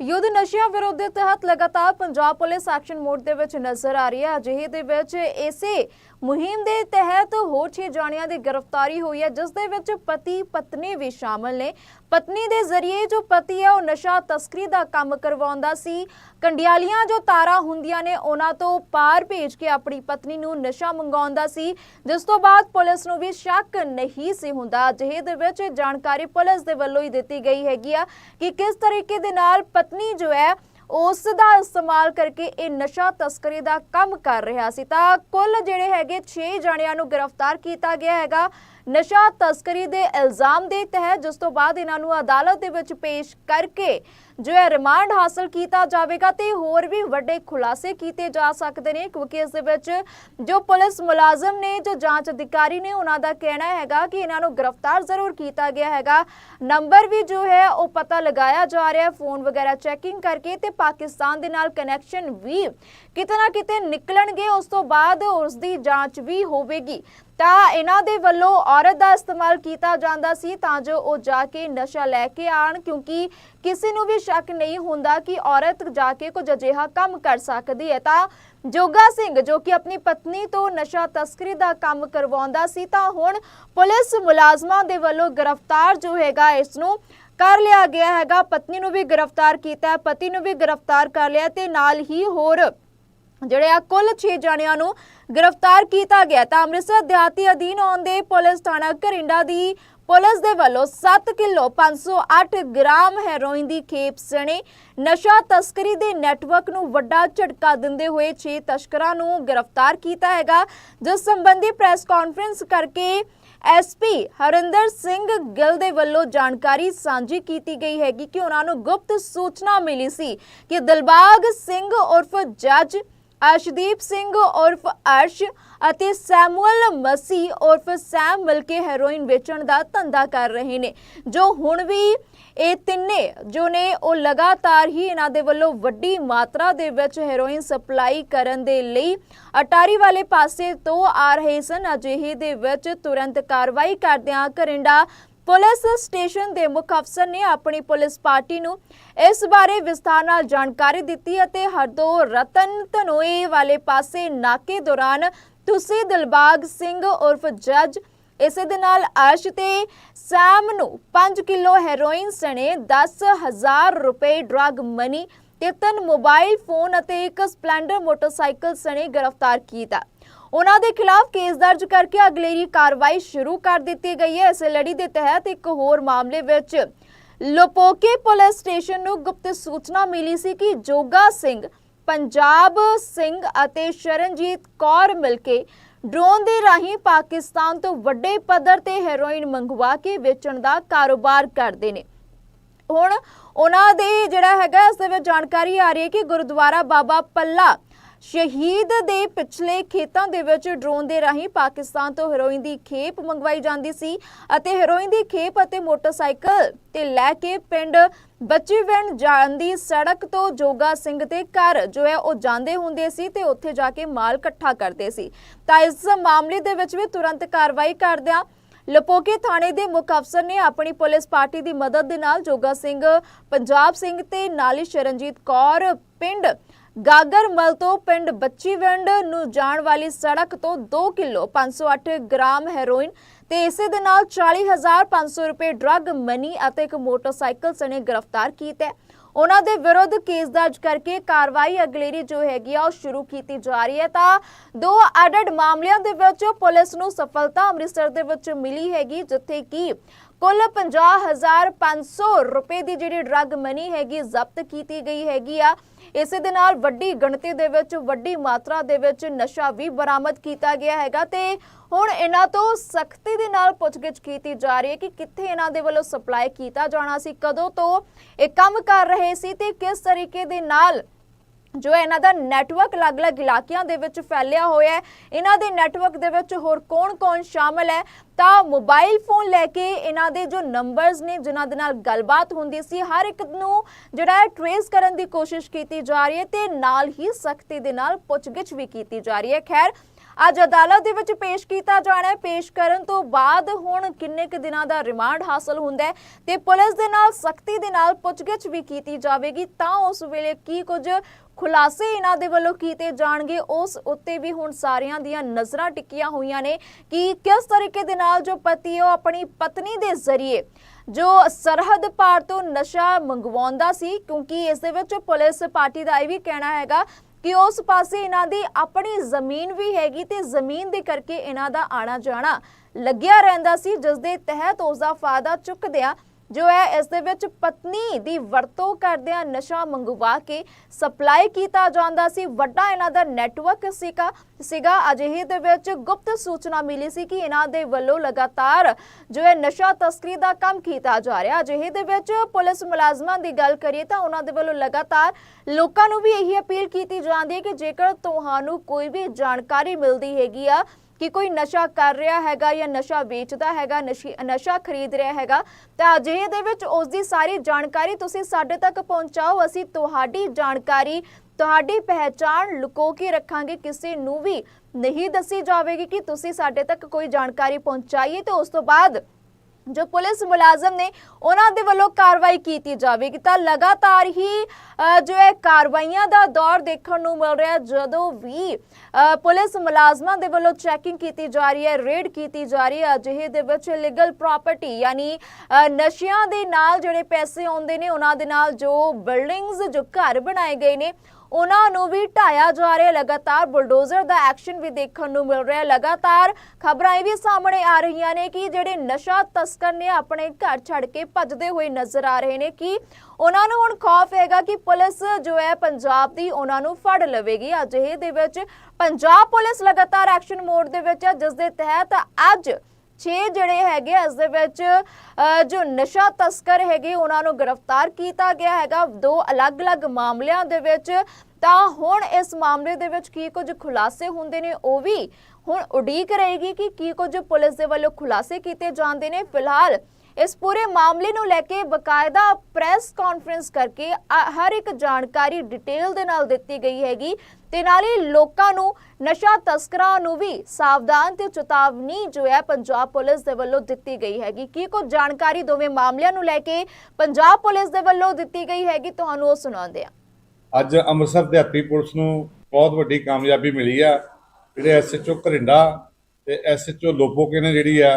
ਯੁੱਧ ਨਸ਼ਿਆਂ ਵਿਰੁੱਧ ਦੇ ਤਹਿਤ ਲਗਾਤਾਰ ਪੰਜਾਬ ਪੁਲਿਸ ਐਕਸ਼ਨ ਮੋਡ ਦੇ ਵਿੱਚ ਨਜ਼ਰ ਆ ਰਹੀ ਹੈ। ਅਜਿਹੇ ਦੇ ਵਿੱਚ ਇਸੇ ਮੁਹਿੰਮ ਦੇ ਤਹਿਤ ਹੋਰ 6 ਜਾਣਿਆਂ ਦੀ ਗ੍ਰਿਫਤਾਰੀ ਹੋਈ ਹੈ, ਜਿਸ ਦੇ ਵਿੱਚ ਪਤੀ ਪਤਨੀ ਵੀ ਸ਼ਾਮਲ ਨੇ। ਪਤਨੀ ਦੇ ਜ਼ਰੀਏ ਜੋ ਪਤੀ ਹੈ, ਉਹ ਨਸ਼ਾ ਤਸਕਰੀ ਦਾ ਕੰਮ ਕਰਵਾਉਂਦਾ ਸੀ। ਕੰਡਿਆਲੀਆਂ ਜੋ ਤਾਰਾਂ ਹੁੰਦੀਆਂ ਨੇ, ਉਹਨਾਂ ਤੋਂ ਪਾਰ ਭੇਜ ਕੇ ਆਪਣੀ ਪਤਨੀ ਨੂੰ ਨਸ਼ਾ ਮੰਗਾਉਂਦਾ ਸੀ। ਜਿਸ ਤੋਂ ਬਾਅਦ ਪੁਲਿਸ ਨੂੰ ਵੀ ਸ਼ੱਕ ਨਹੀਂ ਸੀ ਹੁੰਦਾ। ਅਜਿਹੇ ਦੇ ਵਿੱਚ ਜਾਣਕਾਰੀ ਪੁਲਿਸ ਦੇ ਵੱਲੋਂ ਹੀ ਦਿੱਤੀ ਗਈ ਹੈਗੀ ਆ ਕਿ ਕਿਸ ਤਰੀਕੇ ਦੇ ਨਾਲ ਪਤਨੀ ਜੋ ਹੈ, ਉਸ ਦਾ ਇਸਤੇਮਾਲ ਕਰਕੇ ਇਹ ਨਸ਼ਾ ਤਸਕਰੀ ਦਾ ਕੰਮ ਕਰ ਰਿਹਾ ਸੀ। ਤਾਂ ਕੁੱਲ ਜਿਹੜੇ ਹੈਗੇ 6 ਜਣਿਆਂ ਨੂੰ ਗ੍ਰਿਫਤਾਰ ਕੀਤਾ ਗਿਆ ਹੈਗਾ। ਨਸ਼ਾ ਤਸਕਰੀ ਦੇ ਇਲਜ਼ਾਮ ਦੇ ਤਹਿਤ ਜਿਸ ਤੋਂ ਬਾਅਦ ਇਹਨਾਂ ਨੂੰ ਅਦਾਲਤ ਦੇ ਵਿੱਚ ਪੇਸ਼ ਕਰਕੇ ਜੋ ਹੈ ਰਿਮਾਂਡ ਹਾਸਲ ਕੀਤਾ ਜਾਵੇਗਾ ਤੇ ਹੋਰ ਵੀ ਵੱਡੇ ਖੁਲਾਸੇ ਕੀਤੇ ਜਾ ਸਕਦੇ ਨੇ, ਕਿਉਂਕਿ ਇਸ ਦੇ ਵਿੱਚ ਜੋ ਪੁਲਿਸ ਮੁਲਾਜ਼ਮ ਨੇ, ਜੋ ਜਾਂਚ ਅਧਿਕਾਰੀ ਨੇ, ਉਹਨਾਂ ਦਾ ਕਹਿਣਾ ਹੈਗਾ ਕਿ ਇਹਨਾਂ ਨੂੰ ਗ੍ਰਿਫਤਾਰ ਜ਼ਰੂਰ ਕੀਤਾ ਗਿਆ ਹੈਗਾ। ਨੰਬਰ ਵੀ ਜੋ ਹੈ, ਉਹ ਪਤਾ ਲਗਾਇਆ ਜਾ ਰਿਹਾ ਹੈ, ਫੋਨ ਵਗੈਰਾ ਚੈਕਿੰਗ ਕਰਕੇ ਤੇ ਪਾਕਿਸਤਾਨ ਦੇ ਨਾਲ ਕਨੈਕਸ਼ਨ ਵੀ ਕਿਤੇ ਨਾ ਕਿਤੇ ਨਿਕਲਣਗੇ, ਉਸ ਤੋਂ ਬਾਅਦ ਉਸ ਦੀ ਜਾਂਚ ਵੀ ਹੋਵੇਗੀ। ਤਾਂ ਇਹਨਾਂ ਦੇ ਵੱਲੋਂ ਔਰਤ ਦਾ ਇਸਤੇਮਾਲ ਕੀਤਾ ਜਾਂਦਾ ਸੀ ਤਾਂ ਜੋ ਉਹ ਜਾ ਕੇ ਨਸ਼ਾ ਲੈ ਕੇ ਆਣ ਕਿਉਂਕਿ ਕਿਸੇ ਨੂੰ ਵੀ ਸ਼ੱਕ ਨਹੀਂ ਹੁੰਦਾ ਕਿ ਔਰਤ ਜਾ ਕੇ ਕੁਝ ਅਜਿਹਾ ਕੰਮ ਕਰ ਸਕਦੀ ਹੈ। ਤਾਂ ਜੋਗਾ ਸਿੰਘ, ਜੋ ਕਿ ਆਪਣੀ ਪਤਨੀ ਤੋਂ ਨਸ਼ਾ ਤਸਕਰੀ ਦਾ ਕੰਮ ਕਰਵਾਉਂਦਾ ਸੀ, ਤਾਂ ਹੁਣ ਪੁਲਿਸ ਮੁਲਾਜ਼ਮਾਂ ਦੇ ਵੱਲੋਂ ਗ੍ਰਿਫਤਾਰ ਜੋ ਹੈਗਾ ਇਸ ਨੂੰ ਕਰ ਲਿਆ ਗਿਆ ਹੈਗਾ। ਪਤਨੀ ਨੂੰ ਵੀ ਗ੍ਰਿਫਤਾਰ ਕੀਤਾ, ਪਤੀ ਨੂੰ ਵੀ ਗ੍ਰਿਫਤਾਰ ਕਰ ਲਿਆ ਤੇ ਨਾਲ ਹੀ ਹੋਰ ਜਿਹੜੇ ਆ ਕੁੱਲ 6 ਜਣਿਆਂ ਨੂੰ ਗ੍ਰਿਫਤਾਰ ਕੀਤਾ ਗਿਆ ਤਾਂ ਅੰਮ੍ਰਿਤਸਰ ਦਿਹਾਤੀ ਅਧੀਨ ਆਉਂਦੇ ਪੁਲਿਸ ਥਾਣਾ ਘਰਿੰਡਾ ਦੀ ਪੁਲਿਸ ਦੇ ਵੱਲੋਂ 7 ਕਿਲੋ 508 ਗ੍ਰਾਮ ਹੈਰੋਇਨ ਦੀ ਖੇਪ ਸਣੇ ਨਸ਼ਾ ਤਸਕਰੀ ਦੇ ਨੈਟਵਰਕ ਨੂੰ ਵੱਡਾ ਝਟਕਾ ਦਿੰਦੇ ਹੋਏ 6 ਤਸਕਰਾਂ ਨੂੰ ਗ੍ਰਿਫਤਾਰ ਕੀਤਾ ਹੈਗਾ। ਜਿਸ ਸੰਬੰਧੀ ਪ੍ਰੈਸ ਕਾਨਫਰੰਸ ਕਰਕੇ ਐਸਪੀ ਹਰਿੰਦਰ ਸਿੰਘ ਗਿੱਲ ਦੇ ਵੱਲੋਂ ਜਾਣਕਾਰੀ ਸਾਂਝੀ ਕੀਤੀ ਗਈ ਹੈਗੀ ਕਿ ਉਹਨਾਂ ਨੂੰ ਗੁਪਤ ਸੂਚਨਾ ਮਿਲੀ ਸੀ ਕਿ ਦਿਲਬਾਗ ਸਿੰਘ ਉਰਫ ਜੱਜ ਅਰਸ਼ਦੀਪ ਸਿੰਘ ਉਰਫ ਅਰਸ਼ ਅਤੇ ਸੈਮੂਅਲ ਮਸੀ ਉਰਫ ਸੈਮ ਮਿਲਕੇ ਹੈਰੋਇਨ ਵੇਚਣ ਦਾ ਧੰਦਾ ਕਰ ਰਹੇ ਨੇ। ਜੋ ਹੁਣ ਵੀ ਇਹ ਤਿੰਨੇ, ਜੋ ਨੇ ਉਹ ਲਗਾਤਾਰ ਹੀ ਇਹਨਾਂ ਦੇ ਵੱਲੋਂ ਵੱਡੀ ਮਾਤਰਾ ਦੇ ਵਿੱਚ ਹੈਰੋਇਨ ਸਪਲਾਈ ਕਰਨ ਦੇ ਲਈ ਅਟਾਰੀ ਵਾਲੇ ਪਾਸੇ ਤੋਂ ਆ ਰਹੇ ਸਨ। ਅਜਿਹੇ ਦੇ ਵਿੱਚ ਤੁਰੰਤ ਕਾਰਵਾਈ ਕਰਦਿਆਂ ਕਰਿੰਡਾ ਪੁਲਿਸ ਸਟੇਸ਼ਨ ਦੇ ਮੁੱਖ ਅਫਸਰ ਨੇ ਆਪਣੀ ਪੁਲਿਸ ਪਾਰਟੀ ਨੂੰ ਇਸ ਬਾਰੇ ਵਿਸਥਾਰ ਨਾਲ ਜਾਣਕਾਰੀ ਦਿੱਤੀ ਅਤੇ ਹਰਦੋ ਰਤਨ ਧਨੋਏ ਵਾਲੇ ਪਾਸੇ ਨਾਕੇ ਦੌਰਾਨ ਤੁਸੀਂ ਦਿਲਬਾਗ ਸਿੰਘ ਉਰਫ ਜੱਜ, ਇਸੇ ਦੇ ਨਾਲ ਅਰਸ਼ ਤੇ ਸੈਮ ਨੂੰ 5 ਕਿਲੋ ਹੈਰੋਇਨ ਸਣੇ 10000 ਰੁਪਏ ਡਰੱਗ ਮਨੀ ਤੇ ਤਿੰਨ ਮੋਬਾਈਲ ਫੋਨ ਅਤੇ ਇੱਕ ਸਪਲੈਂਡਰ ਮੋਟਰਸਾਈਕਲ ਸਣੇ ਗ੍ਰਿਫਤਾਰ ਕੀਤਾ। ਉਹਨਾਂ ਦੇ ਖਿਲਾਫ ਕੇਸ ਦਰਜ ਕਰਕੇ ਅਗਲੇਰੀ ਕਾਰਵਾਈ ਸ਼ੁਰੂ ਕਰ ਦਿੱਤੀ ਗਈ ਹੈ। ਇਸ ਲੜੀ ਦੇ ਤਹਿਤ ਇੱਕ ਹੋਰ ਮਾਮਲੇ ਵਿੱਚ ਲੋਪੋਕੇ ਪੁਲਿਸ ਸਟੇਸ਼ਨ ਨੂੰ ਗੁਪਤ ਸੂਚਨਾ ਮਿਲੀ ਸੀ ਕਿ ਜੋਗਾ ਸਿੰਘ, ਪੰਜਾਬ ਸਿੰਘ ਅਤੇ ਸ਼ਰਨਜੀਤ ਕੌਰ ਮਿਲ ਕੇ ਡਰੋਨ ਦੇ ਰਾਹੀਂ ਪਾਕਿਸਤਾਨ ਤੋਂ ਵੱਡੇ ਪੱਧਰ ਤੇ ਹੈਰੋਇਨ ਮੰਗਵਾ ਕੇ ਵੇਚਣ ਦਾ ਕਾਰੋਬਾਰ ਕਰਦੇ ਨੇ। ਹੁਣ ਉਹਨਾਂ ਦੇ ਜਿਹੜਾ ਹੈਗਾ, ਇਸ ਦੇ ਵਿੱਚ ਜਾਣਕਾਰੀ ਆ ਰਹੀ ਹੈ ਕਿ ਗੁਰਦੁਆਰਾ ਬਾਬਾ ਪੱਲਾ ਸ਼ਹੀਦ ਦੇ ਪਿਛਲੇ ਖੇਤਾਂ ਦੇ ਵਿੱਚ ਡਰੋਨ ਦੇ ਰਾਹੀਂ ਪਾਕਿਸਤਾਨ ਤੋਂ ਹੈਰੋਇਨ ਦੀ ਖੇਪ ਮੰਗਵਾਈ ਜਾਂਦੀ ਸੀ ਅਤੇ ਹੈਰੋਇਨ ਦੀ ਖੇਪ ਅਤੇ ਮੋਟਰਸਾਈਕਲ ਤੇ ਲੈ ਕੇ ਪਿੰਡ ਬੱਚੀਵਿੰਡ ਜਾਣ ਦੀ ਸੜਕ ਤੋਂ ਜੋਗਾ ਸਿੰਘ ਦੇ ਘਰ ਜੋ ਹੈ ਉਹ ਜਾਂਦੇ ਹੁੰਦੇ ਸੀ ਤੇ ਉੱਥੇ ਜਾ ਕੇ ਮਾਲ ਇਕੱਠਾ ਕਰਦੇ ਸੀ। ਤਾਂ ਇਸ ਮਾਮਲੇ ਦੇ ਵਿੱਚ ਵੀ ਤੁਰੰਤ ਕਾਰਵਾਈ ਕਰਦਿਆਂ ਲਪੋਕੇ ਥਾਣੇ ਦੇ ਮੁੱਖ ਅਫਸਰ ਨੇ ਆਪਣੀ ਪੁਲਿਸ ਪਾਰਟੀ ਦੀ ਮਦਦ ਦੇ ਨਾਲ ਜੋਗਾ ਸਿੰਘ, ਪੰਜਾਬ ਸਿੰਘ ਤੇ ਨਾਲੀ ਸ਼ਰਨਜੀਤ ਕੌਰ ਪਿੰਡ ਗਾਗਰਮਲ ਤੋਂ ਪਿੰਡ ਬੱਚੀਵਿੰਡ ਨੂੰ ਜਾਣ ਵਾਲੀ ਸੜਕ ਤੋਂ 2 ਕਿਲੋ 508 ਗ੍ਰਾਮ ਹੈਰੋਇਨ ਤੇ ਇਸੇ ਦੇ ਨਾਲ 40500 ਰੁਪਏ ਡਰੱਗ, ਮਨੀ ਅਤੇ ਇੱਕ ਮੋਟਰਸਾਈਕਲ ਸਣੇ ਗ੍ਰਿਫਤਾਰ ਕੀਤਾ ਹੈ। ਉਹਨਾਂ ਦੇ ਵਿਰੁੱਧ ਕੇਸ ਦਰਜ ਕਰਕੇ ਕਾਰਵਾਈ ਅਗਲੇਰੀ ਜੋ ਹੈਗੀ ਆ, ਉਹ ਸ਼ੁਰੂ ਕੀਤੀ ਜਾ ਰਹੀ ਹੈ ਤਾਂ ਦੋ ਅਡਡ ਮਾਮਲਿਆਂ ਦੇ ਵਿੱਚ ਪੁਲਿਸ ਨੂੰ ਸਫਲਤਾ ਅੰਮ੍ਰਿਤਸਰ ਦੇ ਵਿੱਚ ਮਿਲੀ ਹੈਗੀ, ਜਿੱਥੇ ਕਿ ਕੁੱਲ 50500 ਰੁਪਏ ਦੀ ਜਿਹੜੀ ਡਰੱਗ, ਮਨੀ ਹੈਗੀ, ਜ਼ਬਤ ਕੀਤੀ ਗਈ ਹੈਗੀ ਆ ਇਸੇ ਦੇ ਨਾਲ ਵੱਡੀ ਗਿਣਤੀ ਦੇ ਵਿੱਚ, ਵੱਡੀ ਮਾਤਰਾ ਦੇ ਵਿੱਚ ਨਸ਼ਾ ਵੀ ਬਰਾਮਦ ਕੀਤਾ ਗਿਆ ਹੈਗਾ ਤੇ ਹੁਣ ਇਹਨਾਂ ਤੋਂ ਸਖਤੀ ਦੇ ਨਾਲ ਪੁੱਛਗਿੱਛ ਕੀਤੀ ਜਾ ਰਹੀ ਹੈ ਕਿ ਕਿੱਥੇ ਇਹਨਾਂ ਦੇ ਵੱਲੋਂ ਸਪਲਾਈ ਕੀਤਾ ਜਾਣਾ ਸੀ, ਕਦੋਂ ਤੋਂ ਇਹ ਕੰਮ ਕਰ ਰਹੇ ਸੀ ਤੇ ਕਿਸ ਤਰੀਕੇ ਦੇ ਨਾਲ ਜੋ ਇਹਨਾਂ ਦਾ ਨੈਟਵਰਕ ਅਲੱਗ-ਅਲੱਗ ਇਲਾਕਿਆਂ ਦੇ ਵਿੱਚ ਫੈਲਿਆ ਹੋਇਆ ਹੈ। ਇਹਨਾਂ ਦੇ ਨੈਟਵਰਕ ਦੇ ਵਿੱਚ ਹੋਰ ਕੌਣ-ਕੌਣ ਸ਼ਾਮਲ ਹੈ? ਤਾਂ ਮੋਬਾਈਲ ਫੋਨ ਲੈ ਕੇ ਇਹਨਾਂ ਦੇ ਜੋ ਨੰਬਰਸ ਨੇ, ਜਿਨ੍ਹਾਂ ਦੇ ਨਾਲ ਗੱਲਬਾਤ ਹੁੰਦੀ ਸੀ, ਹਰ ਇੱਕ ਨੂੰ ਜਿਹੜਾ ਹੈ ਟਰੇਸ ਕਰਨ ਦੀ ਕੋਸ਼ਿਸ਼ ਕੀਤੀ ਜਾ ਰਹੀ ਹੈ ਤੇ ਨਾਲ ਹੀ ਸਖਤੀ ਦੇ ਨਾਲ ਪੁੱਛਗਿੱਛ ਵੀ ਕੀਤੀ ਜਾ ਰਹੀ ਹੈ। ਖੈਰ ਅੱਜ ਅਦਾਲਤ ਦੇ ਵਿੱਚ ਪੇਸ਼ ਕੀਤਾ ਜਾਣਾ ਹੈ। ਪੇਸ਼ ਕਰਨ ਤੋਂ ਬਾਅਦ ਹੁਣ ਕਿੰਨੇ ਕੁ ਦਿਨਾਂ ਦਾ ਰਿਮਾਂਡ ਹਾਸਲ ਹੁੰਦਾ ਹੈ ਤੇ ਪੁਲਿਸ ਦੇ ਨਾਲ ਸਖਤੀ ਦੇ ਨਾਲ ਪੁੱਛਗਿੱਛ ਵੀ ਕੀਤੀ ਜਾਵੇਗੀ। ਤਾਂ ਉਸ ਵੇਲੇ ਕੀ ਕੁਝ ਖੁਲਾਸੇ ਇਹਨਾਂ ਦੇ ਵੱਲੋਂ ਕੀਤੇ ਜਾਣਗੇ, ਉਸ ਉੱਤੇ ਵੀ ਹੁਣ ਸਾਰਿਆਂ ਦੀਆਂ ਨਜ਼ਰਾਂ ਟਿੱਕੀਆਂ ਹੋਈਆਂ ਨੇ ਕਿ ਕਿਸ ਤਰੀਕੇ ਦੇ ਨਾਲ ਜੋ ਪਤੀ ਉਹ ਆਪਣੀ ਪਤਨੀ ਦੇ ਜ਼ਰੀਏ ਜੋ ਸਰਹੱਦ ਪਾਰ ਤੋਂ ਨਸ਼ਾ ਮੰਗਵਾਉਂਦਾ ਸੀ। ਕਿਉਂਕਿ ਇਸ ਦੇ ਵਿੱਚ ਪੁਲਿਸ ਪਾਰਟੀ ਦਾ ਇਹ ਵੀ ਕਹਿਣਾ ਹੈਗਾ ਕਿ ਉਸ ਪਾਸੇ ਇਹਨਾਂ ਦੀ ਆਪਣੀ ਜ਼ਮੀਨ ਵੀ ਹੈਗੀ ਤੇ ਜ਼ਮੀਨ ਦੇ ਕਰਕੇ ਇਹਨਾਂ ਦਾ ਆਣਾ ਜਾਣਾ ਲੱਗਿਆ ਰਹਿੰਦਾ ਸੀ, ਜਿਸ ਦੇ ਤਹਿਤ ਉਸ ਦਾ ਫਾਇਦਾ ਚੁੱਕਦਿਆਂ ਜੋ ਹੈ, ਇਸ ਦੇ ਵਿੱਚ ਪਤਨੀ ਦੀ ਵਰਤੋਂ ਕਰਦਿਆਂ ਨਸ਼ਾ ਮੰਗਵਾ ਕੇ ਸਪਲਾਈ ਕੀਤਾ ਜਾਂਦਾ ਸੀ। ਵੱਡਾ ਇਹਨਾਂ ਦਾ ਨੈਟਵਰਕ ਸੀਗਾ ਸੀਗਾ। ਅਜਿਹੇ ਦੇ ਵਿੱਚ ਗੁਪਤ ਸੂਚਨਾ ਮਿਲੀ ਸੀ ਕਿ ਇਹਨਾਂ ਦੇ ਵੱਲੋਂ ਲਗਾਤਾਰ ਜੋ ਹੈ, ਨਸ਼ਾ ਤਸਕਰੀ ਦਾ ਕੰਮ ਕੀਤਾ ਜਾ ਰਿਹਾ। ਅਜਿਹੇ ਦੇ ਵਿੱਚ ਪੁਲਿਸ ਮੁਲਾਜ਼ਮਾਂ ਦੀ ਗੱਲ ਕਰੀਏ ਤਾਂ ਉਹਨਾਂ ਦੇ ਵੱਲੋਂ ਲਗਾਤਾਰ ਲੋਕਾਂ ਨੂੰ ਵੀ ਇਹੀ ਅਪੀਲ ਕੀਤੀ ਜਾਂਦੀ ਹੈ ਕਿ ਜੇਕਰ ਤੁਹਾਨੂੰ ਕੋਈ ਵੀ ਜਾਣਕਾਰੀ ਮਿਲਦੀ ਹੈਗੀ ਆ ਕਿ ਕੋਈ ਨਸ਼ਾ ਕਰ ਰਿਹਾ ਹੈਗਾ ਜਾਂ ਨਸ਼ਾ ਵੇਚਦਾ ਹੈਗਾ, ਨਸ਼ਾ ਖਰੀਦ ਰਿਹਾ ਹੈਗਾ, ਤਾਂ ਅਜਿਹੇ ਦੇ ਵਿੱਚ ਉਸ ਦੀ ਸਾਰੀ ਜਾਣਕਾਰੀ ਤੁਸੀਂ ਸਾਡੇ ਤੱਕ ਪਹੁੰਚਾਓ। ਅਸੀਂ ਤੁਹਾਡੀ ਜਾਣਕਾਰੀ, ਤੁਹਾਡੀ ਪਹਿਚਾਣ ਲੁਕੋ ਕੇ ਰੱਖਾਂਗੇ। ਕਿਸੇ ਨੂੰ ਵੀ ਨਹੀਂ ਦੱਸੀ ਜਾਵੇਗੀ ਕਿ ਤੁਸੀਂ ਸਾਡੇ ਤੱਕ ਕੋਈ ਜਾਣਕਾਰੀ ਪਹੁੰਚਾਈਏ ਤੇ ਉਸ ਤੋਂ ਬਾਅਦ ਜੋ ਪੁਲਿਸ ਮੁਲਾਜ਼ਮ ਨੇ ਉਹਨਾਂ ਦੇ ਵੱਲੋਂ ਕਾਰਵਾਈ ਕੀਤੀ ਜਾਵੇਗੀ, ਤਾਂ ਲਗਾਤਾਰ ਹੀ ਜੋ ਹੈ ਕਾਰਵਾਈਆਂ ਦਾ ਦੌਰ ਦੇਖਣ ਨੂੰ ਮਿਲ ਰਿਹਾ, ਜਦੋਂ ਵੀ ਪੁਲਿਸ ਮੁਲਾਜ਼ਮਾਂ ਦੇ ਵੱਲੋਂ ਚੈਕਿੰਗ ਕੀਤੀ ਜਾ ਰਹੀ ਹੈ, ਰੇਡ ਕੀਤੀ ਜਾ ਰਹੀ ਹੈ, ਅਜਿਹੇ ਦੇ ਵਿੱਚ ਲੀਗਲ ਪ੍ਰਾਪਰਟੀ ਯਾਨੀ ਨਸ਼ਿਆਂ ਦੇ ਨਾਲ ਜਿਹੜੇ ਪੈਸੇ ਆਉਂਦੇ ਨੇ, ਉਹਨਾਂ ਦੇ ਨਾਲ ਜੋ ਬਿਲਡਿੰਗਸ, ਜੋ ਘਰ ਬਣਾਏ ਗਏ ਨੇ ਉਹਨਾਂ ਨੂੰ ਵੀ ਢਾਇਆ ਜਾ ਰਿਹਾ। ਲਗਾਤਾਰ ਬੁਲਡੋਜ਼ਰ ਦਾ ਐਕਸ਼ਨ ਵੀ ਦੇਖਣ ਨੂੰ ਮਿਲ ਰਿਹਾ। ਲਗਾਤਾਰ ਖਬਰਾਂ ਇਹ ਵੀ ਸਾਹਮਣੇ ਆ ਰਹੀਆਂ ਨੇ ਕਿ ਜਿਹੜੇ ਨਸ਼ਾ ਤਸਕਰ ਨੇ ਆਪਣੇ ਘਰ ਛੱਡ ਕੇ ਭੱਜਦੇ ਹੋਏ ਨਜ਼ਰ ਆ ਰਹੇ ਨੇ ਕਿ ਉਹਨਾਂ ਨੂੰ ਹੁਣ ਖੌਫ ਹੈਗਾ ਕਿ ਪੁਲਿਸ ਜੋ ਹੈ ਪੰਜਾਬ ਦੀ ਉਹਨਾਂ ਨੂੰ ਫੜ ਲਵੇਗੀ। ਅਜਿਹੇ ਦੇ ਵਿੱਚ ਪੰਜਾਬ ਪੁਲਿਸ ਲਗਾਤਾਰ ਐਕਸ਼ਨ ਮੋਡ ਦੇ ਵਿੱਚ ਹੈ, ਜਿਸ ਦੇ ਤਹਿਤ ਅੱਜ 6 ਜਿਹੜੇ ਹੈਗੇ ਇਸ ਦੇ ਵਿੱਚ ਜੋ ਨਸ਼ਾ ਤਸਕਰ ਹੈਗੇ, ਉਹਨਾਂ ਨੂੰ ਗ੍ਰਿਫਤਾਰ ਕੀਤਾ ਗਿਆ ਹੈਗਾ। ਦੋ ਅਲੱਗ-ਅਲੱਗ ਮਾਮਲਿਆਂ ਦੇ ਵਿੱਚ, ਤਾਂ ਹੁਣ ਇਸ ਮਾਮਲੇ ਦੇ ਵਿੱਚ ਕੀ ਕੁਝ ਖੁਲਾਸੇ ਹੁੰਦੇ ਨੇ, ਉਹ ਵੀ ਹੁਣ ਉਡੀਕ ਰਹੇਗੀ ਕਿ ਕੀ ਕੁਝ ਪੁਲਿਸ ਦੇ ਵੱਲੋਂ ਖੁਲਾਸੇ ਕੀਤੇ ਜਾਂਦੇ ਨੇ। ਫਿਲਹਾਲ ਇਸ ਪੂਰੇ ਮਾਮਲੇ ਨੂੰ ਲੈ ਕੇ ਬਕਾਇਦਾ ਪ੍ਰੈਸ ਕਾਨਫਰੰਸ ਕਰਕੇ ਹਰ ਇੱਕ ਜਾਣਕਾਰੀ ਡਿਟੇਲ ਦੇ ਨਾਲ ਦਿੱਤੀ ਗਈ ਹੈਗੀ ਤੇ ਨਾਲ ਹੀ ਲੋਕਾਂ ਨੂੰ ਨਸ਼ਾ ਤਸਕਰਾਂ ਨੂੰ ਵੀ ਸਾਵਧਾਨ ਤੇ ਚੇਤਾਵਨੀ ਜੋ ਹੈ ਪੰਜਾਬ ਪੁਲਿਸ ਦੇ ਵੱਲੋਂ ਦਿੱਤੀ ਗਈ ਹੈਗੀ। ਕੀ ਕੁਝ ਜਾਣਕਾਰੀ ਦੋਵੇਂ ਮਾਮਲਿਆਂ ਨੂੰ ਲੈ ਕੇ ਪੰਜਾਬ ਪੁਲਿਸ ਦੇ ਵੱਲੋਂ ਦਿੱਤੀ ਗਈ ਹੈਗੀ, ਤੁਹਾਨੂੰ ਉਹ ਸੁਣਾਉਂਦੇ ਆ ਅੱਜ ਅੰਮ੍ਰਿਤਸਰ ਦਿਹਾਤੀ ਪੁਲਿਸ ਨੂੰ ਬਹੁਤ ਵੱਡੀ ਕਾਮਯਾਬੀ ਮਿਲੀ ਆ। ਜਿਹੜੇ ਐਸਐਚਓ ਘਰਿੰਡਾ ਤੇ ਐਸਐਚਓ ਲੋਪੋਕੇ ਨੇ ਜਿਹੜੀ ਆ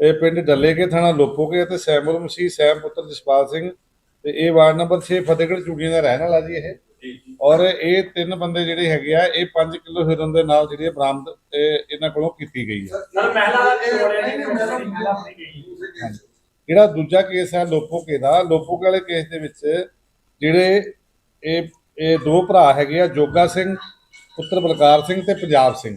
ਇਹ ਪਿੰਡ ਡੱਲੇਕੇ ਥਾਣਾ ਲੋਪੋਕੇ ਅਤੇ ਸੈਮੁਲ ਮਸੀਹ ਸੈਮ ਪੁੱਤਰ ਜਸਪਾਲ ਸਿੰਘ ਤੇ ਇਹ ਵਾਰਡ ਨੰਬਰ 6 ਫਤਿਹਗੜ੍ਹ ਚੂੜੀਆਂ ਦਾ ਰਹਿਣ ਵਾਲਾ ਜੀ ਇਹ। ਔਰ ਇਹ ਤਿੰਨ ਬੰਦੇ ਜਿਹੜੇ ਹੈਗੇ ਆ ਇਹ 5 ਕਿਲੋ ਹੀਰੋਇਨ ਦੇ ਨਾਲ ਜਿਹੜੀ ਬਰਾਮਦ ਇਹ ਇਹਨਾਂ ਕੋਲੋਂ ਕੀਤੀ ਗਈ ਹੈ ਸਰ ਮਹਿਲਾ ਜਿਹੜਾ ਦੂਜਾ ਕੇਸ ਹੈ ਲੋਪੋਕੇ ਦਾ ਲੋਪੋਕੇ ਵਾਲੇ ਕੇਸ ਦੇ ਵਿੱਚ ਜਿਹੜੇ ਇਹ ਇਹ ਦੋ ਭਰਾ ਹੈਗੇ ਆ ਜੋਗਾ ਸਿੰਘ ਪੁੱਤਰ ਬਲਕਾਰ ਸਿੰਘ ਤੇ ਪੰਜਾਬ ਸਿੰਘ।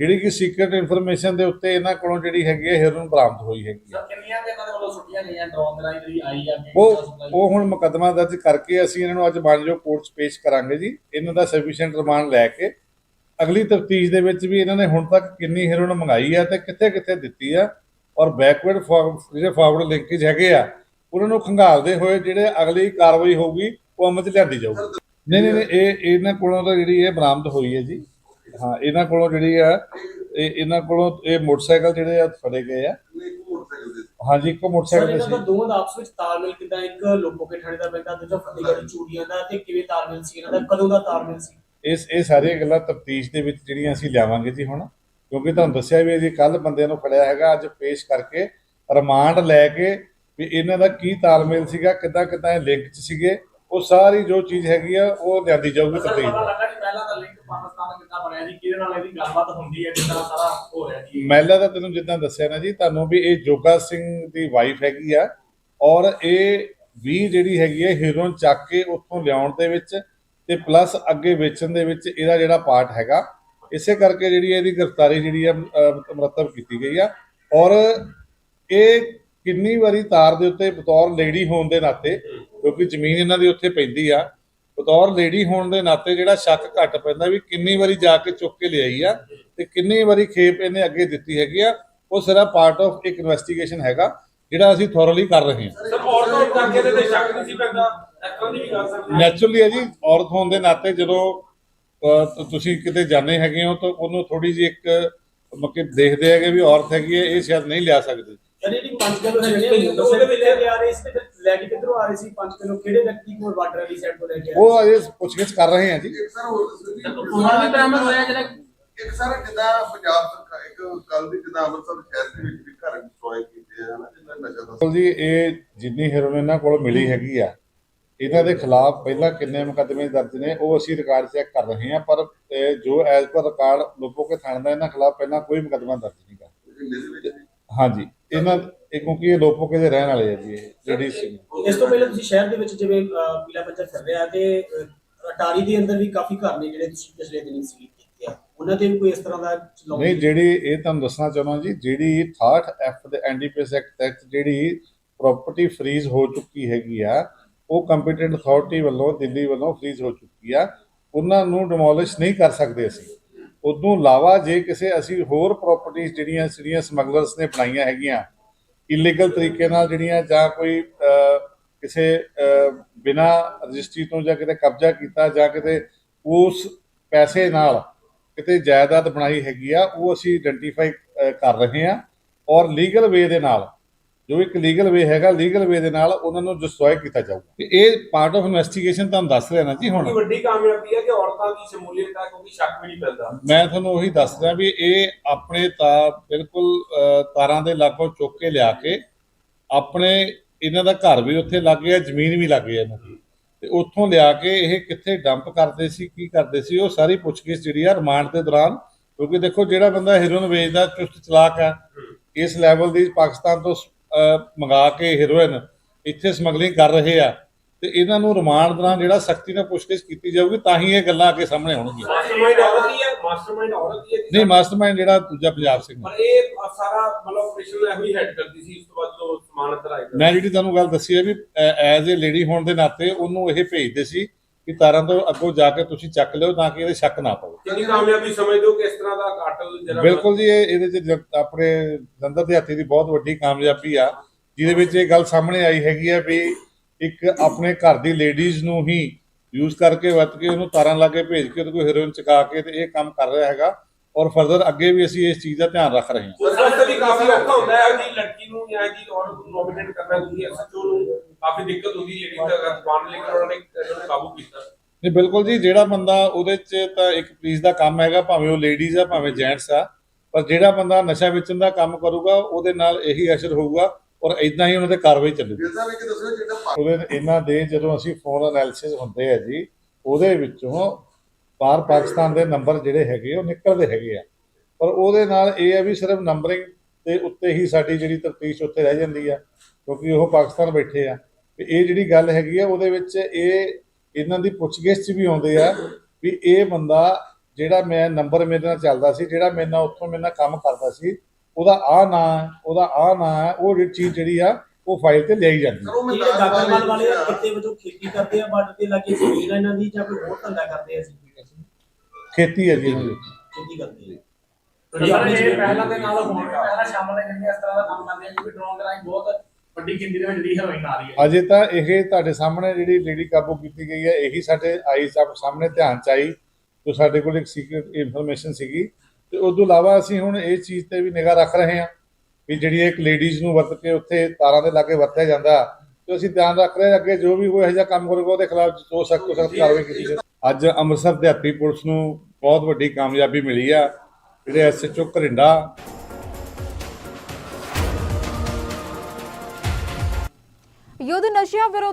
ਜਿਹੜੀ ਕਿ ਸੀਕ੍ਰੀਟ ਇਨਫੋਰਮੇਸ਼ਨ ਦੇ ਉੱਤੇ ਇਹਨਾਂ ਕੋਲੋਂ ਜਿਹੜੀ ਹੈਗੀ ਹੈ ਹੀਰੋਇਨ ਬਰਾਮਦ ਹੋਈ ਹੈਗੀ ਹੈ। ਕਿੰਨੀਆਂ ਦੇ ਇਹਨਾਂ ਦੇ ਵੱਲੋਂ ਛੁੱਟੀਆਂ ਗਈਆਂ ਡਰੋਨ ਦੇ ਰਾਹੀਂ ਜਿਹੜੀ ਆਈ ਆ ਉਹ ਉਹ ਹੁਣ ਮੁਕੱਦਮਾ ਦਰਜ ਕਰਕੇ ਅਸੀਂ ਇਹਨਾਂ ਨੂੰ ਅੱਜ ਮਾਨਯੋਗ ਕੋਰਟ 'ਚ ਪੇਸ਼ ਕਰਾਂਗੇ ਜੀ। ਇਹਨਾਂ ਦਾ ਸਫੀਸ਼ੀਐਂਟ ਰਿਮਾਂਡ ਲੈ ਕੇ ਅਗਲੀ ਤਫਤੀਸ਼ ਦੇ ਵਿੱਚ ਵੀ ਇਹਨਾਂ ਨੇ ਹੁਣ ਤੱਕ ਕਿੰਨੀ ਹੀਰੋਇਨ ਮੰਗਾਈ ਆ ਤੇ ਕਿੱਥੇ ਕਿੱਥੇ ਦਿੱਤੀ ਆ ਔਰ ਬੈਕਵਰਡ ਜਿਹੜੇ ਫਾਰਵਰਡ ਲਿੰਕੇਜ ਹੈਗੇ ਆ ਉਹਨਾਂ ਨੂੰ ਖੰਗਾਲਦੇ ਹੋਏ ਜਿਹੜੇ ਅਗਲੀ ਕਾਰਵਾਈ ਹੋਊਗੀ ਉਹ ਅਮਲ 'ਚ ਲਿਆਂਦੀ ਜਾਊਗੀ। ਨਹੀਂ ਨਹੀਂ, ਇਹ ਇਹਨਾਂ ਕੋਲੋਂ ਤਾਂ ਜਿਹੜੀ ਇਹ ਬਰਾਮਦ ਹੋਈ ਹੈ ਜੀ। ਹਾਂ ਇਹਨਾਂ ਕੋਲੋਂ ਜਿਹੜੀ ਆ ਇਹ ਇਹਨਾਂ ਕੋਲੋਂ ਇਹ ਮੋਟਰਸਾਈਕਲ ਜਿਹੜੇ ਆ ਫੜੇ ਗਏ ਆ। ਹਾਂਜੀ ਇੱਕੋ ਮੋਟਰਸਾਈਕਲ ਸੀ। ਦੋਵਾਂ ਦਾ ਆਪਸ ਵਿੱਚ ਤਾਲਮੇਲ ਕਿਦਾਂ? ਇੱਕ ਲੋਕੋਕੇ ਥਾਣੇ ਦਾ ਪੈਂਦਾ ਦੂਜਾ ਫਤਿਹਗੜ੍ਹ ਚੂੜੀਆਂ ਦਾ ਤੇ ਕਿਵੇਂ ਤਾਲਮੇਲ ਸੀ ਇਹਨਾਂ ਦਾ? ਕਦੋਂ ਦਾ ਤਾਲਮੇਲ ਸੀ? ਇਸ ਇਹ ਸਾਰੀਆਂ ਗੱਲਾਂ ਤਫਤੀਸ਼ ਦੇ ਵਿੱਚ ਜਿਹੜੀਆਂ ਅਸੀਂ ਲਿਆਵਾਂਗੇ ਜੀ ਹੁਣ ਕਿਉਂਕਿ ਤੁਹਾਨੂੰ ਦੱਸਿਆ ਵੀ ਜੀ ਕੱਲ ਬੰਦਿਆਂ ਨੂੰ ਫੜਿਆ ਹੈਗਾ ਅੱਜ ਪੇਸ਼ ਕਰਕੇ ਰਿਮਾਂਡ ਲੈ ਕੇ ਵੀ ਇਹਨਾਂ ਦਾ ਕੀ ਤਾਲਮੇਲ ਸੀਗਾ ਕਿੱਦਾਂ ਕਿੱਦਾਂ ਇਹ ਲਿੰਕ 'ਚ ਸੀਗੇ ਉਹ ਸਾਰੀ ਜੋ ਚੀਜ਼ ਹੈਗੀ ਆ ਉਹ ਲਿਆਂਦੀ ਜਾਊਗੀ ਤਫਤੀਸ਼ ਪਤਾ ਲੱਗਾ ਕਿ ਪਹਿਲਾਂ ਦਾ ਲਿੰਕ ਪਾਕਿਸਤਾਨ ਨਾਲ ਕਿੱਦਾਂ ਬਣਿਆ ਹੈ ਜੀ ਕਿਹਦੇ ਨਾਲ ਇਹਦੀ ਗੱਲਬਾਤ ਹੁੰਦੀ ਹੈ ਜਿੱਦਾਂ ਸਾਰਾ ਹੋ ਰਿਹਾ ਜੀ? ਮਹਿਲਾ ਦਾ ਤੈਨੂੰ ਜਿੱਦਾਂ ਦੱਸਿਆ ਨਾ ਜੀ ਤੁਹਾਨੂੰ ਵੀ ਇਹ ਜੋਗਾ ਸਿੰਘ ਦੀ ਵਾਈਫ ਹੈਗੀ ਆ ਔਰ ਇਹ ਵੀ ਜਿਹੜੀ ਹੈਗੀ ਹੈ ਹੀਰੋਇਨ ਚੱਕ ਕੇ ਉੱਥੋਂ ਲਿਆਉਣ ਦੇ ਵਿੱਚ ਤੇ ਪਲੱਸ ਅੱਗੇ ਵੇਚਣ ਦੇ ਵਿੱਚ ਇਹਦਾ ਜਿਹੜਾ ਪਾਰਟ ਹੈਗਾ ਇਸੇ ਕਰਕੇ ਜਿਹੜੀ ਇਹਦੀ ਗ੍ਰਿਫਤਾਰੀ ਜਿਹੜੀ ਆ ਅਹ, ਕੀਤੀ ਗਈ ਆ ਔਰ ਇਹ ਕਿੰਨੀ ਵਾਰੀ ਤਾਰ ਦੇ ਉੱਤੇ ਬਤੌਰ ਲੇਡੀ ਹੋਣ ਦੇ ਨਾਤੇ ਕਿਉਂਕਿ ਜ਼ਮੀਨ ਇਹਨਾਂ ਦੀ ਉੱਥੇ ਪੈਂਦੀ ਆ ਬਤੌਰ ਲੇਡੀ ਹੋਣ ਦੇ ਨਾਤੇ ਜਿਹੜਾ ਸ਼ੱਕ ਘੱਟ ਪੈਂਦਾ ਵੀ ਕਿੰਨੀ ਵਾਰੀ ਜਾ ਕੇ ਚੁੱਕ ਕੇ ਲਿਆਈ ਆ ਤੇ ਕਿੰਨੀ ਵਾਰੀ ਖੇਪ ਇਹਨੇ ਅੱਗੇ ਦਿੱਤੀ ਹੈਗੀ ਆ ਉਹ ਸਾਰਾ ਪਾਰਟ ਆਫ ਇੱਕ ਇਨਵੈਸਟੀਗੇਸ਼ਨ ਹੈਗਾ ਜਿਹੜਾ ਅਸੀਂ ਥੋਰਲੀ ਕਰ ਰਹੇ ਹਾਂ। ਸਰ ਔਰਤਾਂ ਕਰਕੇ ਤੇ ਸ਼ੱਕ ਨਹੀਂ ਸੀ ਪੈਂਦਾ ਐਕਟਰਾਂ ਦੀ ਵੀ ਗੱਲ ਸਕਦੇ। ਨੈਚੁਰਲੀ ਹੈ ਜੀ ਔਰਤ ਹੋਣ ਦੇ ਨਾਤੇ ਜਦੋਂ ਤੁਸੀਂ ਕਿਤੇ ਜਾਣੇ ਹੈਗੇ ਹੋ ਤਾਂ ਉਹਨੂੰ ਥੋੜੀ ਜਿਹੀ ਇੱਕ ਮਤਲਬ ਦੇਖਦੇ ਹੈਗੇ ਵੀ ਔਰਤ ਹੈਗੀ ਹੈ ਇਹ ਸ਼ਾਇਦ ਨਹੀਂ ਲਿਆ ਸਕਦੀ। ਯਾਨੀ ਜਿਹੜੀ 5 ਕਿਲੋ ਆ ਉਹਦੇ ਵਿੱਚ ਲੈ ਕੇ ਆ ਰਹੇ ਸੀ ਤੇ ਲੈ ਕੇ ਕਿੱਧਰੋਂ ਆ ਰਹੇ ਸੀ 5 ਕਿਲੋ? ਕਿਹੜੇ ਵਿਅਕਤੀ ਕੋਲ ਬਾਰਡਰ ਵਾਲੀ ਸਾਈਡ ਤੋਂ ਲੈ ਕੇ ਆ ਰਹੇ ਉਹ ਅਜੇ ਪੁੱਛਗਿੱਛ ਕਰ ਰਹੇ ਹਾਂ ਜੀ। ਇੱਕ ਸਰ ਹੋਰ ਦੱਸੋ ਜੀ। ਉਹਨਾਂ ਵੀ ਬਰਾਮਦ ਹੋਇਆ ਜਿਹੜਾ ਇੱਕ ਸਰ ਜਿੱਦਾਂ ਪੰਜਾਬ ਸਰਕਾਰ ਇੱਕ ਕੱਲ ਦੀ ਜਿੱਦਾਂ ਅੰਮ੍ਰਿਤਸਰ ਸ਼ਹਿਰ ਦੇ ਵਿੱਚ ਵੀ ਘਰ ਡਿਸਟਰੋਏ ਕੀਤੇ ਆ ਨਾ ਜਿੱਦਾਂ ਨਸ਼ਾ ਦਾ ਬਿਲਕੁਲ ਜੀ ਇਹ ਜਿੰਨੀ ਹੈਰੋਇਨ ਇਹਨਾਂ ਕੋਲ ਮਿਲੀ ਹੈਗੀ ਆ ਇਹਨਾਂ ਦੇ ਖਿਲਾਫ ਪਹਿਲਾਂ ਕਿੰਨੇ ਮੁਕੱਦਮੇ ਦਰਜ ਨੇ ਉਹ ਅਸੀਂ ਰਿਕਾਰਡ ਚੈੱਕ ਕਰ ਰਹੇ ਹਾਂ ਪਰ ਇਹ ਜੋ ਐਜ਼ ਪਰ ਰਿਕਾਰਡ ਲੋਪੋ ਕੇ ਥਾਣੇ ਦਾ ਇਹਨਾਂ ਖਿਲਾਫ ਪਹਿਲਾਂ ਕੋਈ ਮੁਕੱਦਮਾ ਦਰਜ ਨਹੀਂ ਗਾ ਹਾਂਜੀ। ਇਹਨਾਂ ਇਹ ਕਿਉਂਕਿ ਇਹ ਲੋਪੋ ਕੇ ਦੇ ਰਹਿਣ ਵਾਲੇ ਆ ਜੀ ਇਹ ਜਿਹੜੀ ਸੀ ਇਸ ਤੋਂ ਪਹਿਲਾਂ ਤੁਸੀਂ ਸ਼ਹਿਰ ਦੇ ਵਿੱਚ ਜਿਵੇਂ ਅਹ, ਪੀਲਾ ਪੰਚਰ ਫਿਰ ਰਿਹਾ ਤੇ ਅਹ, ਅਟਾਰੀ ਦੇ ਅੰਦਰ ਵੀ ਕਾਫੀ ਘਰ ਨੇ ਜਿਹੜੇ ਤੁਸੀਂ ਪਿਛਲੇ ਦਿਨੀ ਸੀ ਕੀਤੇ ਆ। ਉਹਨਾਂ ਤੇ ਵੀ ਕੋਈ ਇਸ ਤਰ੍ਹਾਂ ਦਾ ਚਲਾਉਣ ਨਹੀਂ ਜਿਹੜੀ ਇਹ ਤੁਹਾਨੂੰ ਦੱਸਣਾ ਚਾਹੁੰਦਾ ਜੀ ਜਿਹੜੀ 68 ਐਫ ਦੇ ਐਨਡੀਪੀਐਸ ਐਕਟ ਤਹਿਤ ਜਿਹੜੀ ਪ੍ਰਾਪਰਟੀ ਫਰੀਜ਼ ਹੋ ਚੁੱਕੀ ਹੈਗੀ ਆ ਉਹ ਕੰਪੀਟੈਂਟ ਅਥਾਰਟੀ ਵੱਲੋਂ ਦਿੱਲੀ ਵੱਲੋਂ ਫਰੀਜ਼ ਹੋ ਚੁੱਕੀ ਆ ਉਹਨਾਂ ਨੂੰ ਡਿਮੋਲਿਸ਼ ਨਹੀਂ ਕਰ ਸਕਦੇ ਅਸੀਂ। ਉਦੋਂ ਇਲਾਵਾ ਜੇ ਕਿਸੇ ਅਸੀਂ ਹੋਰ ਪ੍ਰਾਪਰਟੀਆਂ ਜਿਹੜੀਆਂ ਜਿਹੜੀਆਂ ਸਮਗਲਰਸ ਨੇ ਬਣਾਈਆਂ ਹੈਗੀਆਂ ਇਲੀਗਲ ਤਰੀਕੇ ਨਾਲ ਜਿਹੜੀਆਂ ਜਾਂ ਕੋਈ ਕਿਸੇ ਬਿਨਾ ਰਜਿਸਟਰੀ ਤੋਂ ਜਾਂ ਕਿਤੇ ਕਬਜ਼ਾ ਕੀਤਾ ਜਾਂ ਕਿਤੇ ਉਸ ਪੈਸੇ ਨਾਲ ਕਿਤੇ ਜਾਇਦਾਦ ਬਣਾਈ ਹੈਗੀ ਆ, ਉਹ ਅਸੀਂ ਆਇਡੈਂਟੀਫਾਈ ਕਰ ਰਹੇ ਹਾਂ ਔਰ ਲੀਗਲ ਵੇ ਦੇ ਨਾਲ ਜੋ ਇੱਕ ਲੀਗਲ ਵੇ ਹੈਗਾ ਲੀਗਲ ਵੇ ਦੇ ਨਾਲ ਉਹਨਾਂ ਨੂੰ ਡਿਸਟਰੋਏ ਕੀਤਾ ਜਾਊਗਾ। ਤੇ ਇਹ ਪਾਰਟ ਆਫ ਇਨਵੈਸਟੀਗੇਸ਼ਨ ਤੁਹਾਨੂੰ ਦੱਸ ਰਿਹਾ ਨਾ ਜੀ ਹੁਣ। ਵੱਡੀ ਕਾਮਯਾਬੀ ਹੈ ਕਿ ਔਰਤਾਂ ਦੀ ਸ਼ਮੂਲੀਅਤ ਹੈ ਕਿਉਂਕਿ ਸ਼ੱਕ ਵੀ ਨਹੀਂ ਪੈਂਦਾ। ਮੈਂ ਤੁਹਾਨੂੰ ਉਹੀ ਦੱਸ ਰਿਹਾ ਵੀ ਇਹ ਆਪਣੇ ਤਾਂ ਬਿਲਕੁਲ ਤਾਰਾਂ ਦੇ ਲਾਗੋਂ ਚੁੱਕ ਕੇ ਲਿਆ ਕੇ ਆਪਣੇ ਇਹਨਾਂ ਦਾ ਘਰ ਵੀ ਉੱਥੇ ਲੱਗ ਗਿਆ ਜ਼ਮੀਨ ਵੀ ਲੱਗ ਗਈ ਇਹਨਾਂ ਦੀ। ਤੇ ਉੱਥੋਂ ਲਿਆ ਕੇ ਇਹ ਕਿੱਥੇ ਡੰਪ ਕਰਦੇ ਸੀ ਕੀ ਕਰਦੇ ਸੀ ਉਹ ਸਾਰੀ ਪੁੱਛਗਿੱਛ ਜਿਹੜੀ ਆ ਰਿਮਾਂਡ ਦੇ ਦੌਰਾਨ ਕਿਉਂਕਿ ਦੇਖੋ ਜਿਹੜਾ ਬੰਦਾ ਹੀਰੋਇਨ ਵੇਚਦਾ ਚੁਸਤ ਚਲਾਕ ਆ ਇਸ ਲੈਵਲ ਦੀ ਪਾਕਿਸਤਾਨ ਤੋਂ ਮੰਗਾ ਕੇ ਹੀਰੋਇਨ ਇੱਥੇ ਸਮਗਲਿੰਗ ਕਰ ਰਹੇ ਆ ਤੇ ਇਹਨਾਂ ਨੂੰ ਰਿਮਾਂਡ ਦੌਰਾਨ ਜਿਹੜਾ ਸਖਤੀ ਨਾਲ ਪੁੱਛਗਿੱਛ ਕੀਤੀ ਜਾਊਗੀ ਤਾਂ ਹੀ ਇਹ ਗੱਲਾਂ ਅੱਗੇ ਸਾਹਮਣੇ ਆਉਣਗੀਆਂ। ਮਾਸਟਰਮਾਈਂਡ ਔਰਤ ਹੀ ਹੈ? ਮਾਸਟਰਮਾਈਂਡ ਔਰਤ ਹੀ ਹੈ ਨਹੀਂ ਮਾਸਟਰਮਾਈਂਡ ਜਿਹੜਾ ਦੂਜਾ ਪੰਜਾਬ ਸਿੰਘ ਪਰ ਇਹ ਸਾਰਾ ਮਤਲਬ ਆਪਰੇਸ਼ਨ ਇਹੋ ਹੀ ਹੈਡ ਕਰਦੀ ਸੀ ਉਸ ਤੋਂ ਬਾਅਦ ਜੋ ਸਮਾਨ ਅੰਦਰ ਆਏਗਾ ਮੈਂ ਜਿਹੜੀ ਤੁਹਾਨੂੰ ਗੱਲ ਦੱਸੀ ਹੈ ਵੀ ਐਜ਼ ਅ ਲੇਡੀ ਹੋਣ ਦੇ ਨਾਤੇ ਉਹਨੂੰ ਇਹ ਭੇਜਦੇ ਸੀ ਕਿ ਤਾਰਾਂ ਤੋਂ ਅੱਗੋਂ ਜਾ ਕੇ ਤੁਸੀਂ ਚੱਕ ਲਿਓ ਤਾਂ ਕਿ ਇਹਦੇ ਸ਼ੱਕ ਨਾ ਪਵੇ। ਕਿੰਨੀ ਕਾਮਯਾਬੀ ਸਮਝਦੇ ਹੋ ਕਿ ਇਸ ਤਰ੍ਹਾਂ ਦਾ ਕਾਟਲ ਜਿਹੜਾ ਬਿਲਕੁਲ ਜੀ ਇਹ ਇਹਦੇ ਚ ਜ- ਆਪਣੇ ਜੰਦਰ ਦੇ ਹੱਥੀ ਦੀ ਬਹੁਤ ਵੱਡੀ ਕਾਮਯਾਬੀ ਆ ਜਿਹਦੇ ਵਿੱਚ ਇਹ ਗੱਲ ਸਾਹਮਣੇ ਆਈ ਹੈਗੀ ਆ ਵੀ ਇੱਕ ਆਪਣੇ ਘਰ ਦੀ ਲੇਡੀਜ਼ ਨੂੰ ਹੀ ਯੂਜ਼ ਕਰਕੇ ਵਰਤ ਕੇ ਉਹਨੂੰ ਤਾਰਾਂ ਲਾ ਕੇ ਭੇਜ ਕੇ ਉਹਦੇ ਕੋਲ ਹੀਰੋਇਨ ਚਕਾ ਕੇ ਤੇ ਇਹ ਕੰਮ ਕਰ ਰਿਹਾ ਹੈਗਾ ਔਰ ਫਰਦਰ ਅੱਗੇ ਵੀ ਅਸੀਂ ਇਸ ਚੀਜ਼ ਦਾ ਧਿਆਨ ਰੱਖ ਰਹੇ ਹਾਂ। ਉਸ ਵਾਸਤੇ ਵੀ ਕਾਫੀ ਔਖਾ ਹੁੰਦਾ ਹੈ ਜੀ ਲੜਕੀ ਨੂੰ ਜਾਂ ਜੀ ਔਰਤ ਨੂੰ ਨੋਮੀਨੇਟ ਕਰਨਾ ਕਿਉਂਕਿ ਐਸਐਚਓ ਨੂੰ ਕਾਫੀ ਦਿੱਕਤ ਹੁੰਦੀ ਦਾ ਜ਼ਬਾਨ ਲੇਕਿਨ ਉਹਨਾਂ ਨੇ ਇਹਨਾਂ ਨੂੰ ਕਾਬੂ ਕੀਤਾ। ਨਹੀਂ ਬਿਲਕੁਲ ਜੀ ਜਿਹੜਾ ਬੰਦਾ ਉਹਦੇ 'ਚ ਤਾਂ ਇੱਕ ਪੁਲਿਸ ਦਾ ਕੰਮ ਹੈਗਾ ਭਾਵੇਂ ਉਹ ਲੇਡੀਜ਼ ਆ ਭਾਵੇਂ ਜੈਂਟਸ ਆ ਪਰ ਜਿਹੜਾ ਬੰਦਾ ਨਸ਼ਾ ਵੇਚਣ ਦਾ ਕੰਮ ਕਰੂਗਾ ਉਹਦੇ ਨਾਲ ਇਹੀ ਅਸਰ ਹੋਊਗਾ ਔਰ ਇਦਾਂ ਹੀ ਉਹਨਾਂ ਤੇ ਕਾਰਵਾਈ ਚੱਲੂਗੀ। ਜਿਹੜਾ ਉਹਦੇ ਇਹਨਾਂ ਦੇ ਜਦੋਂ ਅਸੀਂ ਫੋਨ ਐਨਾਲਿਸਿਸ ਹੁੰਦੇ ਆ ਜੀ ਉਹਦੇ ਵਿੱਚੋਂ ਬਾਹਰ ਪਾਕਿਸਤਾਨ ਦੇ ਨੰਬਰ ਜਿਹੜੇ ਹੈਗੇ ਉਹ ਨਿਕਲਦੇ ਹੈਗੇ ਆ। ਪਰ ਉਹਦੇ ਨਾਲ ਇਹ ਆ ਵੀ ਸਿਰਫ ਨੰਬਰਿੰਗ ਦੇ ਉੱਤੇ ਹੀ ਸਾਡੀ ਜਿਹੜੀ ਤਫਤੀਸ਼ ਉੱਤੇ ਰਹਿ ਜਾਂਦੀ ਆ ਕਿਉਂਕਿ ਉਹ ਪਾਕਿਸਤਾਨ ਬੈਠੇ ਆ। ਤੇ ਇਹ ਜਿਹੜੀ ਗੱਲ ਹੈਗੀ ਆ ਉਹਦੇ ਵਿੱਚ ਇਹ ਇਹਨਾਂ ਦੀ ਪੁੱਛਗਿੱਛ 'ਚ ਵੀ ਆਉਂਦੇ ਆ ਵੀ ਇਹ ਬੰਦਾ ਜਿਹੜਾ ਮੈਂ ਨੰਬਰ ਮੇਰੇ ਨਾਲ ਚੱਲਦਾ ਸੀ ਜਿਹੜਾ ਮੇਰੇ ਨਾਲ ਉੱਥੋਂ ਮੇਰੇ ਨਾਲ ਕੰਮ ਕਰਦਾ ਸੀ ਉਹਦਾ ਆ ਨਾਂ ਹੈ ਉਹਦਾ ਆ ਨਾਂ ਹੈ ਉਹ ਜਿਹੜੀ ਚੀਜ਼ ਜਿਹੜੀ ਆ ਉਹ ਫਾਈਲ ਤੇ ਲਿਆਈ ਜਾਂਦੀ ਹੈ। ਦੱਸ ਦਾਖਲਮਾਲ ਵਾਲੇ ਕਿੱਤੇ ਵਜੋਂ ਖੇਤੀ ਕਰਦੇ ਆ ਬਾਰਡਰ ਤੇ ਲੱਗੇ ਜ਼ਮੀਨ ਇਹਨਾਂ ਦੀ ਜਾਂ ਕੋਈ ਹੋਰ ਧੰਦਾ ਕਰਦੇ ਆ ਅਸੀਂ? ਖੇਤੀ ਹੈ ਜੀ ਇਹਨਾਂ ਦੀ। ਖੇਤੀ ਕਰਦੇ ਆ। ਇਹ ਪਹਿਲਾਂ ਦੇ ਨਾਲ ਹੋਰ ਵੀ ਪਹਿਲਾਂ ਸ਼ਾਮਲ ਹੈ ਜਿਹੜੀਆਂ ਇਸ ਤਰ੍ਹਾਂ ਦਾ ਕੰਮ ਕਰਦੇ ਆ ਜਿਵੇਂ ਡਰੋਨ ਦੇ ਰਾਹੀਂ ਬਹੁਤ ਵੱਡੀ ਗਿਣਤੀ ਦੇ ਜਿਹੜੀ ਹੈਰੋਇਨ ਆ ਰਹੀ ਹੈ। ਅਜੇ ਤਾਂ ਇਹ ਤੁਹਾਡੇ ਸਾਹਮਣੇ ਜਿਹੜੀ ਲੇਡੀ ਕਾਬੂ ਕੀਤੀ ਗਈ ਹੈ, ਇਹੀ ਸਾਡੇ ਆਈ ਸਭ ਸਾਹਮਣੇ ਧਿਆਨ ਚ ਆਈ ਜੋ ਸਾਡੇ ਕੋਲ ਇੱਕ ਸੀਕ੍ਰੀਟ ਇਨਫੋਰਮੇਸ਼ਨ ਸੀਗੀ। ਤੇ ਉਸ ਤੋਂ ਇਲਾਵਾ ਅਸੀਂ ਹੁਣ ਇਹ ਚੀਜ਼ ਤੇ ਵੀ ਨਿਗਾਹ ਰੱਖ ਰਹੇ ਹਾਂ ਵੀ ਜਿਹੜੀ ਇੱਕ ਲੇਡੀਜ਼ ਨੂੰ ਵਰਤ ਕੇ ਉੱਥੇ ਤਾਰਾਂ ਦੇ ਲਾਗੇ ਵਰਤਿਆ ਜਾਂਦਾ। ਤੇ ਅਸੀਂ ਧਿਆਨ ਰੱਖ ਰਹੇ ਅੱਗੇ ਜੋ ਵੀ ਕੋਈ ਇਹੋ ਜਿਹਾ ਕੰਮ ਕਰੂਗਾ, ਉਹਦੇ ਖਿਲਾਫ ਜੋ ਸਖਤ ਤੋਂ ਸਖਤ ਕਾਰਵਾਈ ਕੀਤੀ ਜਾਵੇ। ਅੱਜ ਅੰਮ੍ਰਿਤਸਰ ਦਿਹਾਤੀ ਪੁਲਿਸ ਨੂੰ ਬਹੁਤ ਵੱਡੀ ਕਾਮਯਾਬੀ ਮਿਲੀ ਆ। ਜਿਹੜੇ ਐਸਐਚਓ ਘਰਿੰਡਾ ਯੁੱਧ ਨਸ਼ਿਆਂ ਵਿਰੁੱਧ